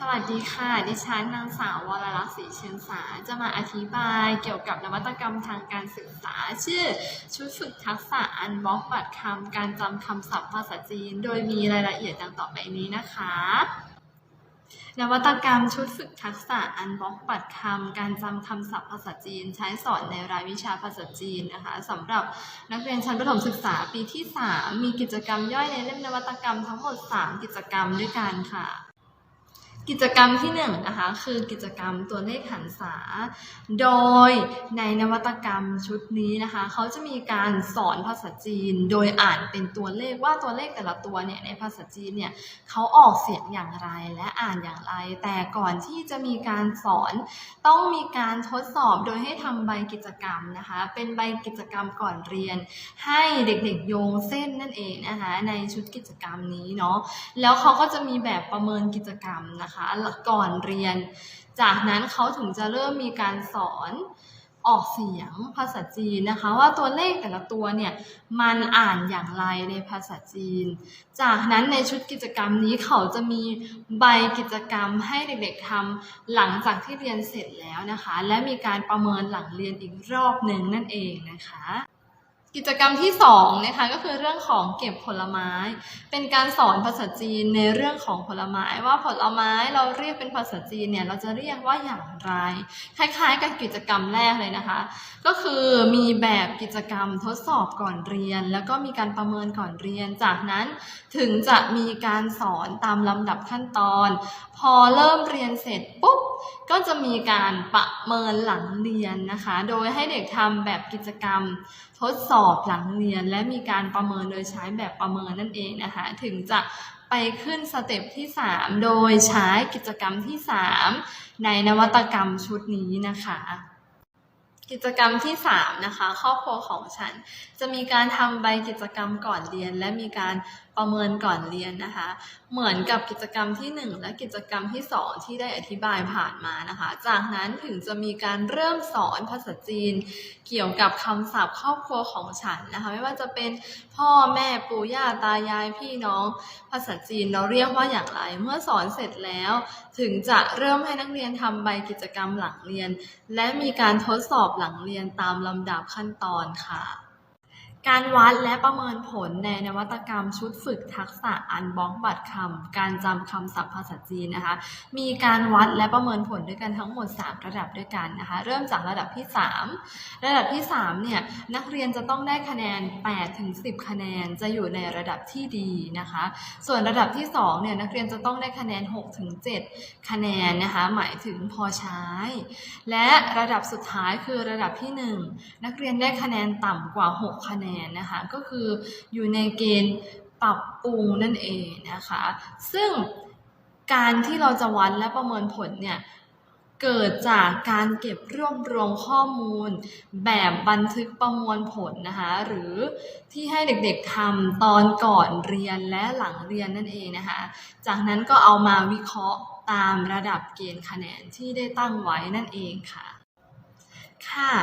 สวัสดีค่ะ ดิฉันนางสาววรลักษณ์ศรีเชียงสา จะมาอธิบายเกี่ยวกับนวัตกรรมทางการศึกษา ชื่อ ชุดฝึกทักษะอันบล็อกบัตรคำการจำคำศัพท์ภาษาจีน โดยมีรายละเอียดดังต่อไปนี้นะคะ นวัตกรรมชุดฝึกทักษะอันบล็อกบัตรคำการจำคำศัพท์ภาษาจีน ใช้สอนในรายวิชาภาษาจีนนะคะสำหรับนักเรียนชั้นประถมศึกษาปีที่ 3 มีกิจกรรมย่อยในเล่มนวัตกรรมทั้งหมด 3 กิจกรรมด้วยกันค่ะ กิจกรรมที่1นงนะคะคือกิจกรรมตัวเลขหันษา โดยในนวัตกรรมชุดนี้นะคะเขาจะมีการสอนภาษาจีน โดยอ่านเป็นตัวเลขว่าตัวเลขแต่ละตัวเนี่ยในภาษาจีนเนี่ยเขาออกเสียงอย่างไรและอ่านอย่างไร แต่ก่อนที่จะมีการสอนต้องมีการทดสอบโดยให้ทำใบกิจกรรมนะคะเป็นใบกิจกรรมก่อนเรียน ให้เด็กๆโยงเส้นนั่นเองนะคะในชุดกิจกรรมนี้เนาะแล้วเขาก็จะมีแบบประเมินกิจกรรมนะคะก่อนเรียน จากนั้นเขาถึงจะเริ่มมีการสอนออกเสียงภาษาจีนนะคะ ว่าตัวเลขแต่ละตัวเนี่ยมันอ่านอย่างไรในภาษาจีน จากนั้นในชุดกิจกรรมนี้เขาจะมีใบกิจกรรมให้เด็กๆทำหลังจากที่เรียนเสร็จแล้วนะคะ และมีการประเมินหลังเรียนอีกรอบหนึ่งนั่นเองนะคะ กิจกรรมที่2นะคะก็คือเรื่องของเก็บผลไม้ เป็นการสอนภาษาจีนในเรื่องของผลไม้ว่าผลไม้เราเรียกเป็นภาษาจีนเนี่ยเราจะเรียกว่าอย่างไร คล้ายๆ กับกิจกรรมแรกเลยนะคะ ก็คือมีแบบกิจกรรมทดสอบก่อนเรียน แล้วก็มีการประเมินก่อนเรียน จากนั้นถึงจะมีการสอนตามลำดับขั้นตอน พอเริ่มเรียนเสร็จปุ๊บก็จะมีการประเมินหลังเรียนนะคะ โดยให้เด็กทำแบบกิจกรรมทดสอบหลังเรียน และมีการประเมินโดยใช้แบบประเมินนั่นเองนะคะถึงจะไปขึ้นสเต็ปที่ 3 โดยใช้กิจกรรมที่ 3 ในนวัตกรรมชุดนี้นะคะกิจกรรมที่ 3 นะคะ ครอบครัวของฉัน จะมีการทำใบกิจกรรมก่อนเรียน และมีการ ประเมินก่อนเรียนนะคะ เหมือนกับกิจกรรมที่ 1 และกิจกรรมที่ 2 ที่ได้อธิบายผ่านมานะคะ จากนั้นถึงจะมีการเริ่มสอนภาษาจีน เกี่ยวกับคำศัพท์ครอบครัวของฉันนะคะ ไม่ว่าจะเป็นพ่อแม่ปู่ย่าตายายพี่น้อง ภาษาจีนเราเรียกว่าอย่างไร เมื่อสอนเสร็จแล้ว ถึงจะเริ่มให้นักเรียนทำใบกิจกรรมหลังเรียน และมีการทดสอบหลังเรียนตามลำดับขั้นตอนค่ะ การวัดและประเมินผลในนวัตกรรมชุดฝึกทักษะอันบล็อกบัตรคำการจำคำศัพท์ภาษาจีนนะคะ มีการวัดและประเมินผลด้วยกันทั้งหมด 3 ระดับด้วยกันนะคะ เริ่มจากระดับที่ 3 ระดับที่3เนี่ยนักเรียนจะต้องได้คะแนน8ถึง10 คะแนนจะอยู่ในระดับที่ดีนะคะ ส่วนระดับที่2เนี่ยนักเรียนจะต้องได้คะแนน6ถึง7คะแนนนะคะหมายถึงพอใช้ และระดับสุดท้ายคือระดับที่ 1 นักเรียนได้คะแนนต่ำกว่า 6 คะแนนนะคะก็คืออยู่ในเกณฑ์ปรับปรุงนั่นเองนะคะ ซึ่งการที่เราจะวัดและประเมินผลเนี่ยเกิดจากการเก็บรวบรวมข้อมูล แบบบันทึกประมวลผลนะคะหรือที่ให้เด็กๆทำตอนก่อนเรียนและหลังเรียนนั่นเองนะคะจากนั้นก็เอามาวิเคราะห์ตามระดับเกณฑ์คะแนนที่ได้ตั้งไว้นั่นเองค่ะ ค่ะ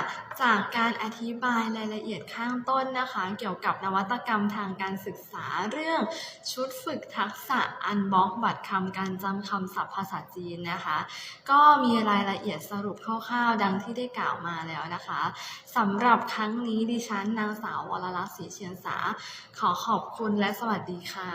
จากการอธิบายรายละเอียดข้างต้นนะคะ เกี่ยวกับนวัตกรรมทางการศึกษาเรื่องชุดฝึกทักษะอันบล็อกบัตรคำการจำคำศัพท์ภาษาจีนนะคะ ก็มีรายละเอียดสรุปคร่าวๆ ดังที่ได้กล่าวมาแล้วนะคะสำหรับครั้งนี้ดิฉันนางสาววรลักษณ์ศรีเชียนสา ขอขอบคุณและสวัสดีค่ะ